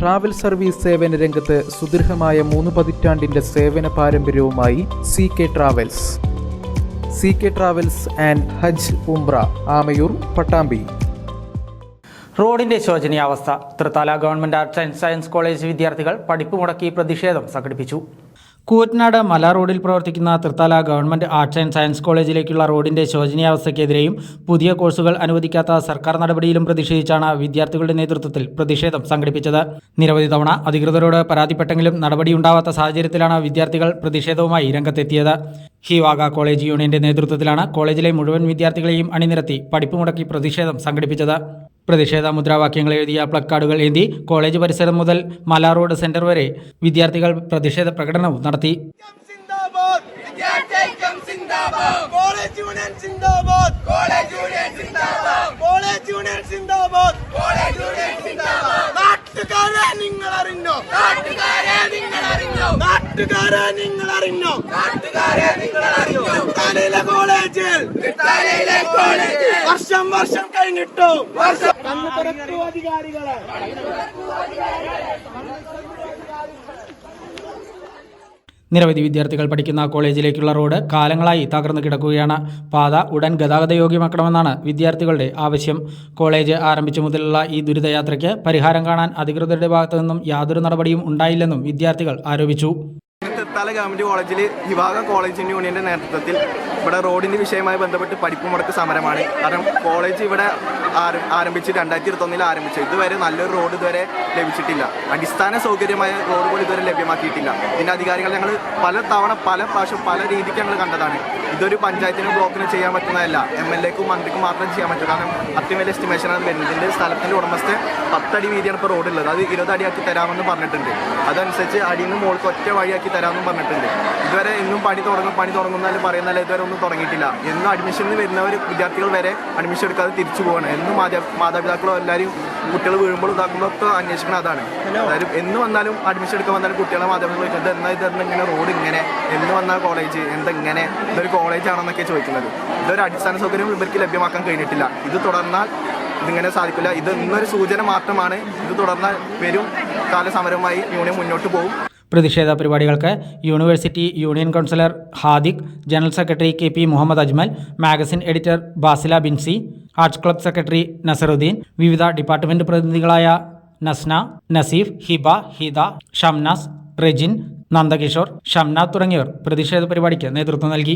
Travel service സേവന രംഗത്ത് സുദീർഘമായ മൂന്ന് പതിറ്റാണ്ടിന്റെ സേവന പാരമ്പര്യവുമായി C K travels C K travels and ഹജ് ഉംബ്ര ആമയൂർ പട്ടാമ്പി. റോഡിന്റെ ശോചനീയാവസ്ഥ. Thrithala government arts and science college വിദ്യാർത്ഥികൾ പഠിപ്പ് മുടക്കി പ്രതിഷേധം സംഘടിപ്പിച്ചു. കൂറ്റനാട് മല റോഡിൽ പ്രവർത്തിക്കുന്ന Thrithala government arts and science കോളേജിലേക്കുള്ള റോഡിന്റെ ശോചനീയാവസ്ഥയ്ക്കെതിരെയും പുതിയ കോഴ്സുകൾ അനുവദിക്കാത്ത സർക്കാർ നടപടിയിലും പ്രതിഷേധിച്ചാണ് വിദ്യാർത്ഥികളുടെ നേതൃത്വത്തിൽ പ്രതിഷേധം സംഘടിപ്പിച്ചത്. നിരവധി തവണ അധികൃതരോട് പരാതിപ്പെട്ടെങ്കിലും നടപടിയുണ്ടാവാത്ത സാഹചര്യത്തിലാണ് വിദ്യാർത്ഥികൾ പ്രതിഷേധവുമായി രംഗത്തെത്തിയത്. ഹിവാഗ കോളേജ് യൂണിയന്റെ നേതൃത്വത്തിലാണ് കോളേജിലെ മുഴുവൻ വിദ്യാർത്ഥികളെയും അണിനിരത്തി പഠിപ്പ് മുടക്കി പ്രതിഷേധം സംഘടിപ്പിച്ചത്. പ്രതിഷേധ മുദ്രാവാക്യങ്ങൾ എഴുതിയ പ്ലക്കാർഡുകൾ ഏന്തി കോളേജ് പരിസരം മുതൽ മല റോഡ് സെന്റർ വരെ വിദ്യാർത്ഥികൾ പ്രതിഷേധ പ്രകടനവും നടത്തി. നിങ്ങൾ അറിഞ്ഞോ നിങ്ങൾ അറിഞ്ഞോ നിങ്ങൾ അറിഞ്ഞോ നിങ്ങൾ അറിഞ്ഞോ കോളേജിൽ? കോളേജിൽ? വർഷം വർഷം കഴിഞ്ഞിട്ടു? വർഷം കണ്ണു തുറക്കൂ അധികാരികളെ നിരവധി വിദ്യാർത്ഥികൾ പഠിക്കുന്ന കോളേജിലേക്കുള്ള റോഡ് കാലങ്ങളായി തകർന്നു കിടക്കുകയാണ്. പാത ഉടൻ ഗതാഗതയോഗ്യമാക്കണമെന്നാണ് വിദ്യാർത്ഥികളുടെ ആവശ്യം. കോളേജ് ആരംഭിച്ചു മുതലുള്ള ഈ ദുരിതയാത്രയ്ക്ക് പരിഹാരം കാണാൻ അധികൃതരുടെ ഭാഗത്തു നിന്നും യാതൊരു നടപടിയും ഉണ്ടായില്ലെന്നും വിദ്യാർത്ഥികൾ ആരോപിച്ചു. തൃത്താല ഗവൺമെന്റ് കോളേജിൽ വിവാഹ കോളേജ് യൂണിയന്റെ നേതൃത്വത്തിൽ ഇവിടെ റോഡിന്റെ വിഷയമായി ബന്ധപ്പെട്ട് പഠിപ്പ് മുടക്ക് സമരമാണ്. കാരണം കോളേജ് ഇവിടെ ആരം- ആരംഭിച്ച് രണ്ടായിരത്തി ഇരുപത്തൊന്നിൽ ആരംഭിച്ചു. ഇതുവരെ നല്ലൊരു റോഡ് ഇതുവരെ ലഭിച്ചിട്ടില്ല. അടിസ്ഥാന സൗകര്യമായ റോഡ് പോലും ഇതുവരെ ലഭ്യമാക്കിയിട്ടില്ല. ഇതിന്റെ അധികാരികൾ ഞങ്ങൾ പല തവണ പല പ്രാവശ്യം പല രീതിക്ക് ഞങ്ങൾ കണ്ടതാണ്. ഇതൊരു പഞ്ചായത്തിനും ബ്ലോക്കിനും ചെയ്യാൻ പറ്റുന്നതല്ല. എം എൽ എക്കും മന്ത്രിക്കും മാത്രം ചെയ്യാൻ പറ്റും. കാരണം അത്രയും വലിയ എസ്റ്റിമേഷനാണ് വരുന്നത്. ഇതിന്റെ സ്ഥലത്തിന്റെ ഉടമസ്ഥ പത്തടി വീതിയാണ് ഇപ്പോൾ റോഡ് ഉള്ളത്. അത് ഇരുപത് അടിയാക്കി തരാമെന്ന് പറഞ്ഞിട്ടുണ്ട്. അതനുസരിച്ച് അടിയിൽ നിന്ന് മുകൾക്ക് ഒറ്റ വഴിയാക്കി തരാമെന്നും പറഞ്ഞിട്ടുണ്ട്. ഇതുവരെ എന്നും പണി തുടങ്ങും പണി തുടങ്ങുന്നാലും പറയുന്നല്ല ഇതുവരെ ഒന്നും തുടങ്ങിയിട്ടില്ല. എന്നും അഡ്മിഷന് വരുന്നവർ വിദ്യാർത്ഥികൾ വരെ അഡ്മിഷൻ എടുക്കാതെ തിരിച്ചു പോവാണ്. എന്നും മാതാ മാതാപിതാക്കളോ എല്ലാവരും കുട്ടികൾ വീഴുമ്പോൾ ഇതാക്കുമ്പോൾ ഒക്കെ അന്വേഷിക്കണം അതാണ്. അതായത് എന്ന് വന്നാലും അഡ്മിഷൻ എടുക്കാൻ വന്നാലും കുട്ടികളെ മാതാപിതാക്കൾ ചോദിക്കുന്നത് ഇത് എന്നാ ഇത് ഇങ്ങനെ റോഡ് ഇങ്ങനെ. എന്ന് വന്നാൽ കോളേജ് എന്താ ഇങ്ങനെ? ഇതൊരു കോളേജ് ആണെന്നൊക്കെ ചോദിക്കുന്നത്. ഇതൊരു അടിസ്ഥാന സൗകര്യം ഇവർക്ക് ലഭ്യമാക്കാൻ കഴിഞ്ഞിട്ടില്ല. ഇത് തുടർന്നാൽ ഇതിങ്ങനെ സാധിക്കില്ല. ഇത് ഇന്നൊരു സൂചന മാത്രമാണ്. ഇത് തുടർന്നാൽ വരും. കാലസമരമായി യൂണിയൻ മുന്നോട്ട് പോകും പ്രതിഷേധ പരിപാടികൾക്ക് university union councillor Hadiq general secretary K P Muhammad Ajmal magazine editor Basila Binsy arts club secretary Nasaruddin വിവിധ ഡിപ്പാർട്ട്മെന്റ് പ്രതിനിധികളായ നസ്ന നസീഫ് ഹിബ ഹിദ ഷംനാസ് റെജിൻ നന്ദകിഷോർ ഷംനാഥ് തുടങ്ങിയവർ പ്രതിഷേധ പരിപാടിക്ക് നേതൃത്വം നൽകി.